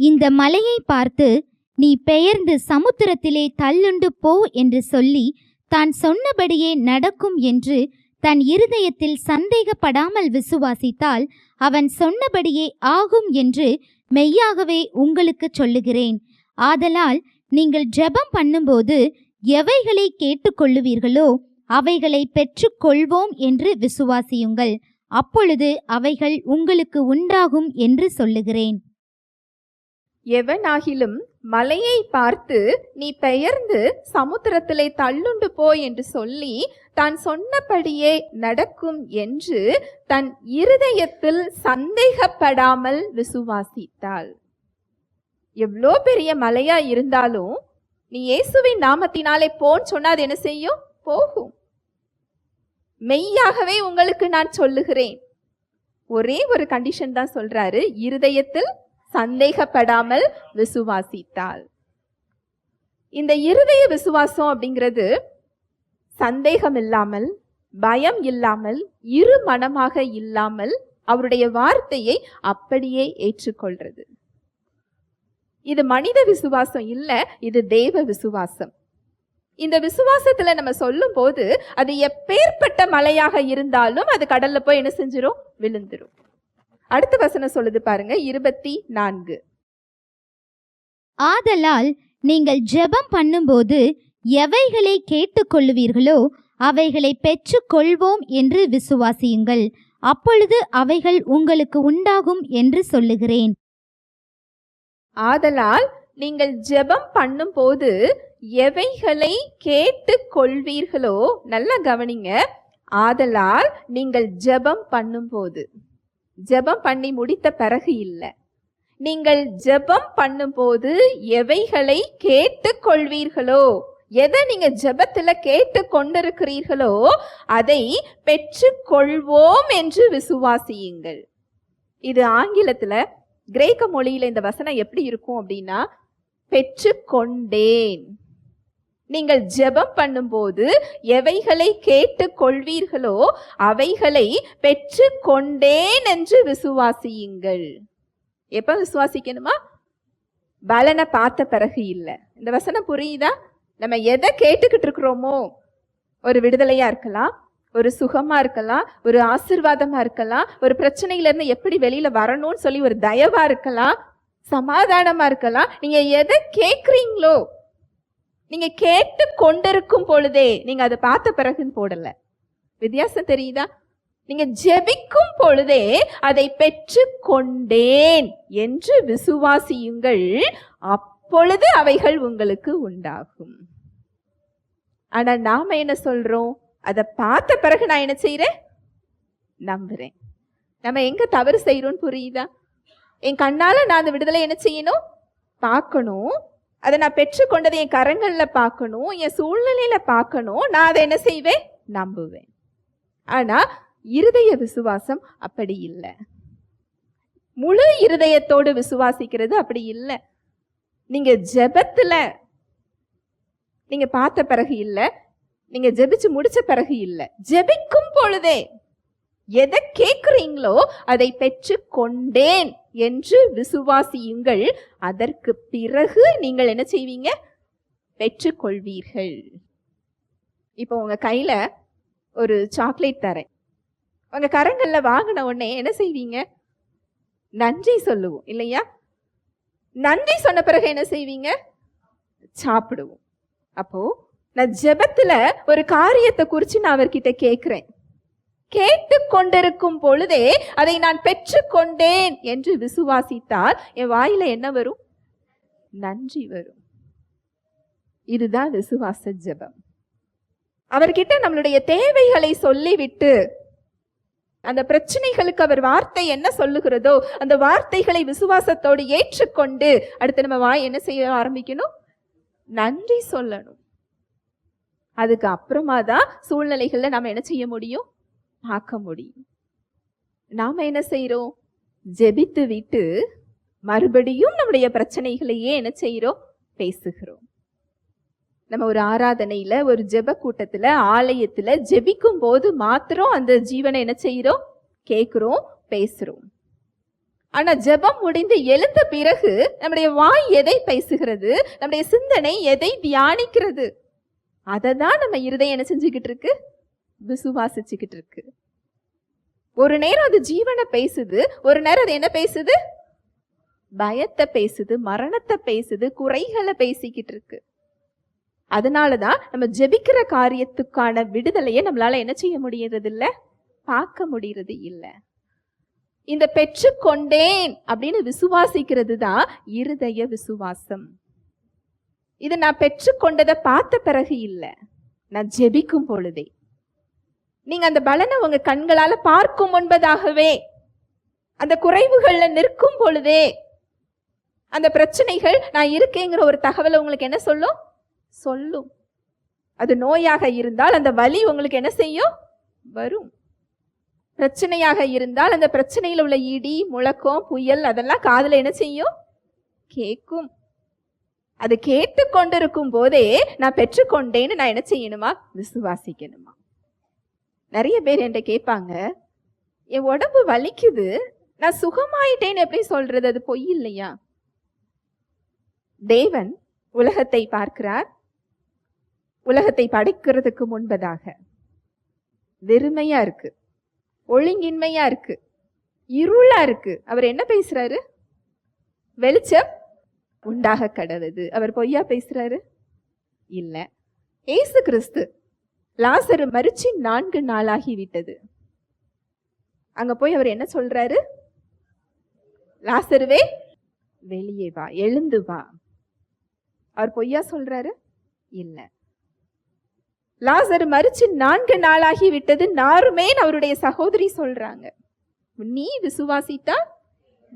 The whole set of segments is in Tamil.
இந்த மலையை பார்த்து நீ பெயர்ந்து சமுத்திரத்திலே தள்ளுண்டு போ என்று சொல்லி தான் சொன்னபடியே நடக்கும் என்று தன் இருதயத்தில் சந்தேகப்படாமல் விசுவாசித்தால் அவன் சொன்னபடியே ஆகும் என்று மெய்யாகவே உங்களுக்கு சொல்லுகிறேன். ஆதலால் நீங்கள் ஜெபம் பண்ணும்போது எவைகளை கேட்டுக்கொள்ளுவீர்களோ அவைகளை பெற்றுக்கொள்வோம் என்று விசுவாசியுங்கள். அப்பொழுது அவைகள் உங்களுக்கு உண்டாகும் என்று சொல்லுகிறேன். எவனாகிலும் மலையை பார்த்து நீ பெயர்ந்து சமுத்திரத்திலே தள்ளுண்டு போ என்று சொல்லி தான் சொன்னபடியே நடக்கும் என்று தன் இருதயத்தில் சந்தேகப்படாமல் விசுவாசித்தாள். எவ்வளோ பெரிய மலையா இருந்தாலும் நீ இயேசுவின் நாமத்தினாலே போன்னு சொன்னா அது என்ன செய்யும்? போகும். மெய்யாகவே உங்களுக்கு நான் சொல்லுகிறேன். ஒரே ஒரு கண்டிஷன் தான் சொல்றாரு. இருதயத்தில் சந்தேகப்படாமல் விசுவாசித்தாள். இந்த இருதய விசுவாசம் அப்படிங்கிறது சந்தேகம் இல்லாமல் பயம் இல்லாமல் இரு மனமாக இல்லாமல் அவருடைய வார்த்தையை அப்படியே ஏற்றுக்கொள்றது. இது மனித விசுவாசம் இல்லை இது தேவ விசுவாசம். இந்த விசுவாசத்துல நம்ம சொல்லும் போது அது எப்பேற்பட்ட மலையாக இருந்தாலும் அது கடல்ல போய் என்ன செஞ்சிடும் விழுந்துரும். அடுத்த வசனம் சொல்லுது பாருங்க இருபத்தி நான்கு. ஆதலால் நீங்கள் ஜெபம் பண்ணும்போது எவைகளை கேட்டுக்கொள்ளுவீர்களோ அவைகளை பெற்றுக்கொள்வோம் என்று விசுவாசியுங்கள். அப்பொழுது அவைகள் உங்களுக்கு உண்டாகும் என்று சொல்லுகிறேன். ஆதலால் நீங்கள் ஜெபம் பண்ணும்போது எவைகளை கேட்டு கொள்வீர்களோ நல்லா கவனிங்க. ஆதலால் நீங்கள் ஜெபம் பண்ணும்போது. ஜெபம் பண்ணி முடித்த பிறகு இல்லை. நீங்கள் ஜெபம் பண்ணும்போது எவைகளை கேட்டு கொள்வீர்களோ எதை நீங்க ஜெபத்துல கேட்டு கொண்டிருக்கிறீர்களோ அதை பெற்றுக்கொள்வோம் என்று விசுவாசியுங்கள். இது ஆங்கிலத்துல கிரேக்க மொழியில இந்த வசனம் எப்படி இருக்கும் அப்படின்னா பெற்றுக்கொண்டேன் நீங்கள் ஜெபம் பண்ணும்போது எவைகளை கேட்டு கொள்வீர்களோ அவைகளை பெற்றுக்கொண்டேன் என்று விசுவாசியுங்கள். எப்ப விசுவாசிக்கணுமா? பலனை பார்த்த பிறகு இல்லை. இந்த வசனம் புரியுதா? நம்ம எதை கேட்டுக்கிட்டு இருக்கிறோமோ? ஒரு விடுதலையா இருக்கலாம் ஒரு சுகமா இருக்கலாம் ஒரு ஆசிர்வாதமா இருக்கலாம் ஒரு பிரச்சனையில இருந்து எப்படி வெளியில வரணும்னு சொல்லி ஒரு தயவா இருக்கலாம் சமாதானமா இருக்கலாம். நீங்க எதை கேட்குறீங்களோ நீங்க கேட்டு கொண்டிருக்கும் பொழுதே நீங்க அதை பார்த்த பிறகுன்னு போடல. வித்தியாசம் தெரியுதா? நீங்க ஜெபிக்கும் பொழுதே அதை பெற்று கொண்டேன் என்று விசுவாசியுங்கள் அப்பொழுது அவைகள் உங்களுக்கு உண்டாகும். ஆனா நாம என்ன சொல்றோம்? அதை பார்த்த பிறகு நான் என்ன செய்யறேன் நம்புறேன். நம்ம எங்க தவறு செய்யறோம்னு புரியுதா? என் கண்ணால நான் அந்த விடுதலை என்ன செய்யணும்? பார்க்கணும். அதை நான் பெற்றுக்கொண்டதை என் கரங்களில் பார்க்கணும் என் சூழ்நிலையில் பார்க்கணும் நான் அதை என்ன செய்வேன்? நம்புவேன். ஆனால் இருதய விசுவாசம் அப்படி இல்லை. முழு இருதயத்தோடு விசுவாசிக்கிறது அப்படி இல்லை. நீங்க ஜெபத்துல நீங்க பார்த்த பிறகு இல்லை. நீங்க ஜெபிச்சு முடிச்ச பிறகு இல்லை. ஜெபிக்கும் பொழுதே எதை கேட்குறீங்களோ அதை பெற்று கொண்டேன் என்று விசுவாசியுங்கள். அதற்கு பிறகு நீங்கள் என்ன செய்வீங்க? பெற்றுக்கொள்வீர்கள். இப்போ உங்கள் கையில் ஒரு சாக்லேட் தரேன். உங்கள் கரங்களில் வாங்கின உடனே என்ன செய்வீங்க? நன்றி சொல்லுவோம் இல்லையா? நன்றி சொன்ன பிறகு என்ன செய்வீங்க? சாப்பிடுவோம். அப்போ நான் ஜெபத்துல ஒரு காரியத்தை குறித்து நான் அவர்கிட்ட கேட்குறேன். கேட்டு கொண்டிருக்கும் பொழுதே அதை நான் பெற்றுக்கொண்டேன் என்று விசுவாசித்தால் என் வாயில என்ன வரும்? நன்றி வரும். இதுதான் விசுவாச ஜெபம். அவர்கிட்ட நம்மளுடைய தேவைகளை சொல்லிவிட்டு அந்த பிரச்சனைகளுக்கு அவர் வார்த்தை என்ன சொல்லுகிறதோ அந்த வார்த்தைகளை விசுவாசத்தோடு ஏற்றுக்கொண்டு அடுத்து நம்ம வாய் என்ன செய்ய ஆரம்பிக்கணும்? நன்றி சொல்லணும். அதுக்கு அப்புறமா தான் சூழ்நிலைகளில் நம்ம என்ன செய்ய முடியும்? பார்க்க முடியும் நாம் என்ன செய்கிறோம் ஜெபித்து விட்டு மறுபடியும் நம்முடைய பிரச்சனைகளையே என்ன செய்கிறோம் பேசுகிறோம். நம்ம ஒரு ஆராதனையில் ஒரு ஜெப கூட்டத்தில் ஆலயத்தில் ஜெபிக்கும் போது மாத்திரம் அந்த ஜீவனை என்ன செய்கிறோம் கேட்குறோம் பேசுகிறோம் ஆனால் ஜெபம் முடிந்து எழுந்த பிறகு நம்முடைய வாய் எதை பேசுகிறது? நம்முடைய சிந்தனை எதை தியானிக்கிறது? அதை தான் நம்ம இருதயம் என்ன செஞ்சுக்கிட்டு இருக்கு? விசுவாசிச்சுக்கிட்டு இருக்கு ஒரு நேரம் அது ஜீவனை பேசுது ஒரு நேரம் அது என்ன பேசுது? பயத்தை பேசுது மரணத்தை பேசுது குறைகளை பேசிக்கிட்டு இருக்கு அதனாலதான் நம்ம ஜெபிக்கிற காரியத்துக்கான விடுதலையை நம்மளால என்ன செய்ய முடியறது இல்ல பார்க்க முடியறது இல்ல. இந்த பெற்றுக்கொண்டேன் அப்படின்னு விசுவாசிக்கிறது தான் இருதய விசுவாசம். இது நான் பெற்றுக்கொண்டதை பார்த்த பிறகு இல்லை. நான் ஜெபிக்கும் பொழுதே. நீங்க அந்த பலனை உங்க கண்களால பார்க்கும் முன்பதாகவே அந்த குறைவுகள்ல நிற்கும் பொழுதே அந்த பிரச்சனைகள் நான் இருக்கேங்கிற ஒரு தகவலை உங்களுக்கு என்ன சொல்லும்? சொல்லும். அது நோயாக இருந்தால் அந்த வலி உங்களுக்கு என்ன செய்யும்? வரும். பிரச்சனையாக இருந்தால் அந்த பிரச்சனையில் உள்ள இடி முழக்கம் புயல் அதெல்லாம் காதில் என்ன செய்யும்? கேட்கும். அது கேட்டு கொண்டிருக்கும் போதே நான் பெற்றுக்கொண்டேன்னு நான் என்ன செய்யணுமா? விசுவாசிக்கணுமா? நிறைய பேர் என்கிட்ட கேட்பாங்க என் உடம்பு வலிக்குது நான் சுகமாயிட்டேன்னு எப்படி சொல்றது? அது பொய் இல்லையா? தேவன் உலகத்தை பார்க்கிறார் உலகத்தை படைக்கிறதுக்கு முன்பதாக. வெறுமையா இருக்கு ஒழுங்கின்மையா இருக்கு இருளா இருக்கு. அவர் என்ன பேசுறாரு? வெளிச்சம் உண்டாக கடவுது. அவர் பொய்யா பேசுறாரு? இல்ல. ஏசு கிறிஸ்து லாசரு மரிச்சு நான்கு நாளாகி விட்டது அங்க போய் அவர் என்ன சொல்றாரு? லாசருவே வெளியே வா எழுந்து வா. அவர் பொய்யா சொல்றாரு? இல்ல. லாசரு மரிச்சு நான்கு நாளாகி விட்டது நாருமேன் அவருடைய சகோதரி சொல்றாங்க. நீ விசுவாசித்தா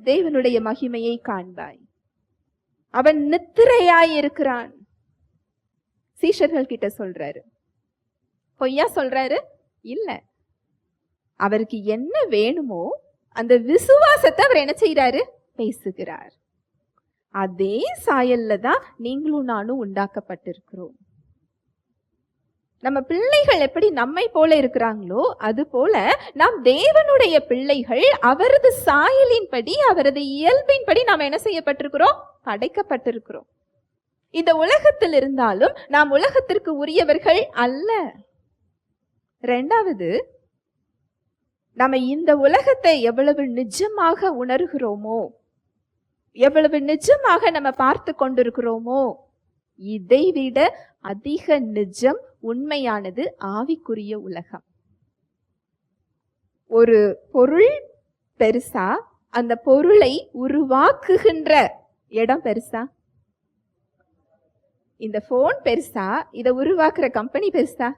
தேவனுடைய மகிமையை காண்பாய். அவன் நித்திரையாய் இருக்கிறான். சீஷர்கள் கிட்ட சொல்றாரு. பொய்யா சொல்றாரு? இல்ல. அவருக்கு என்ன வேணுமோ அந்த விசுவாசத்தை அவர் என்ன செய்யறாரு பேசுகிறார். அதே சாயல்ல தான் நீங்களும் நானும் உண்டாக்கப்பட்டிருக்கிறோம். நம்ம பிள்ளைகள் எப்படி நம்மை போல இருக்கிறாங்களோ அது போல நாம் தேவனுடைய பிள்ளைகள் அவரது சாயலின்படி அவரது இயல்பின்படி நாம் என்ன செய்யப்பட்டிருக்கிறோம்? படைக்கப்பட்டிருக்கிறோம். இந்த உலகத்தில் இருந்தாலும் நாம் உலகத்திற்கு உரியவர்கள் அல்ல. ரெண்டாவது நம்ம இந்த உலகத்தை எவ்வளவு நிஜமாக உணர்கிறோமோ எவ்வளவு நிஜமாக நம்ம பார்த்து கொண்டிருக்கிறோமோ இதை விட அதிக நிஜம் உண்மையானது ஆவிக்குரிய உலகம். ஒரு பொருள் பெருசா அந்த பொருளை உருவாக்குகின்ற இடம் பெருசா? இந்த போன் பெருசா இதை உருவாக்குற கம்பெனி பெருசா?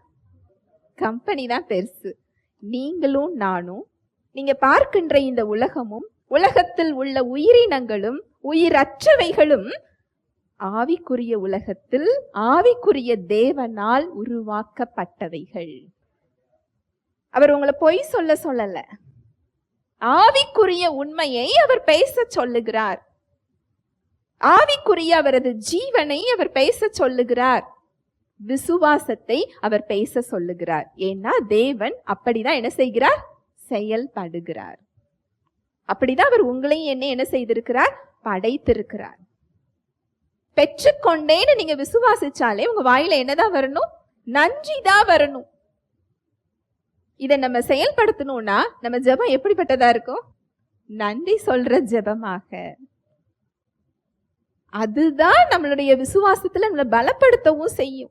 கம்பெனி தான் பெருசு. நீங்களும் நானும் நீங்க பார்க்கின்ற இந்த உலகமும் உலகத்தில் உள்ள உயிரினங்களும் உயிரற்றவைகளும் ஆவிக்குரிய உலகத்தில் ஆவிக்குரிய தேவனால் உருவாக்கப்பட்டவைகள். அவர் உங்களை பொய் சொல்ல சொல்லல. ஆவிக்குரிய உண்மையை அவர் பேச சொல்லுகிறார். ஆவிக்குரிய அவரது ஜீவனை அவர் பேச சொல்லுகிறார். விசுவாசத்தை அவர் பேச சொல்லுகிறார். ஏன்னா தேவன் அப்படிதான் என்ன செய்கிறார்? செயல்படுகிறார். அப்படிதான் அவர் உங்களையும் என்ன என்ன செய்திருக்கிறார்? படைத்திருக்கிறார். பெற்றுக்கொண்டேன்னு நீங்க விசுவாசிச்சாலே உங்க வாயில என்னதான் வரணும்? நன்றி தான் வரணும். இதை நம்ம செயல்படுத்தணும்னா நம்ம ஜெபம் எப்படிப்பட்டதா இருக்கும்? நன்றி சொல்ற ஜெபமாக. அதுதான் நம்மளுடைய விசுவாசத்துல நம்மளை பலப்படுத்தவும் செய்யும்.